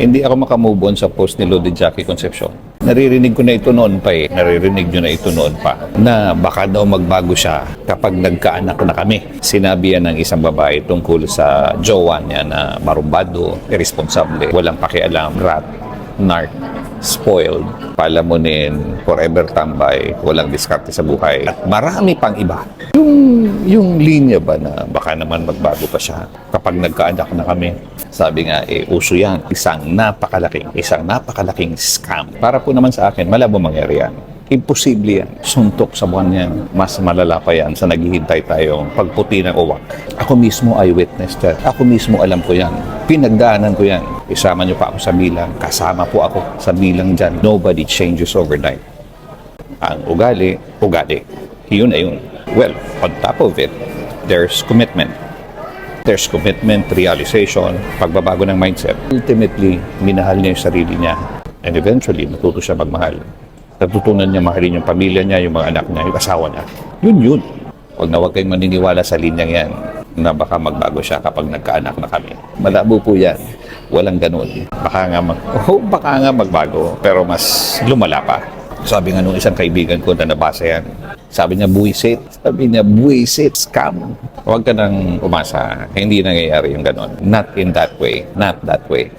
Hindi ako makamove on sa post ni Lodi Jackie Concepcion. Naririnig ko na ito noon pa eh. Naririnig nyo na ito noon pa. Na baka daw magbago siya kapag nagkaanak na kami. Sinabi yan ng isang babae tungkol sa jowa niya na marumbado, irresponsable, walang pakialam, rat, narc, spoiled, palamunin, forever tambay, walang diskarte sa buhay. At marami pang iba. Yung, yung linya ba na baka naman magbago pa siya kapag nagkaanak na kami. Sabi nga, eh, uso yan. Isang napakalaking, isang napakalaking scam. Para po naman sa akin, malabo mangyari yan. Imposible yan. Suntok sa buwan yan. Mas malala pa yan sa naghihintay tayong pagputi ng uwak. Ako mismo ay witness that. Ako mismo alam ko yan. Pinagdaanan ko yan. Isama niyo pa ako sa bilang. Kasama po ako sa bilang dyan. Nobody changes overnight. Ang ugali, ugali. Yun ay yun. Well, on top of it, there's commitment. There's commitment, realization, pagbabago ng mindset. Ultimately, minahal niya yung sarili niya. And eventually, natuto siya magmahal. Natutunan niya mahalin yung pamilya niya, yung mga anak niya, yung asawa niya. Yun yun. Huwag na huwag kayong maniniwala sa linyang yan na baka magbago siya kapag nagkaanak na kami. Malabo po yan. Walang ganun. Baka nga, mag, oh, baka nga magbago, pero mas lumala pa. Sabi nga nung isang kaibigan ko na nabasa yan, sabi niya, buwisit. Sabi niya, buwisit, scam. Huwag ka nang umasa. Hindi nangyayari yung ganon. Not in that way. Not that way.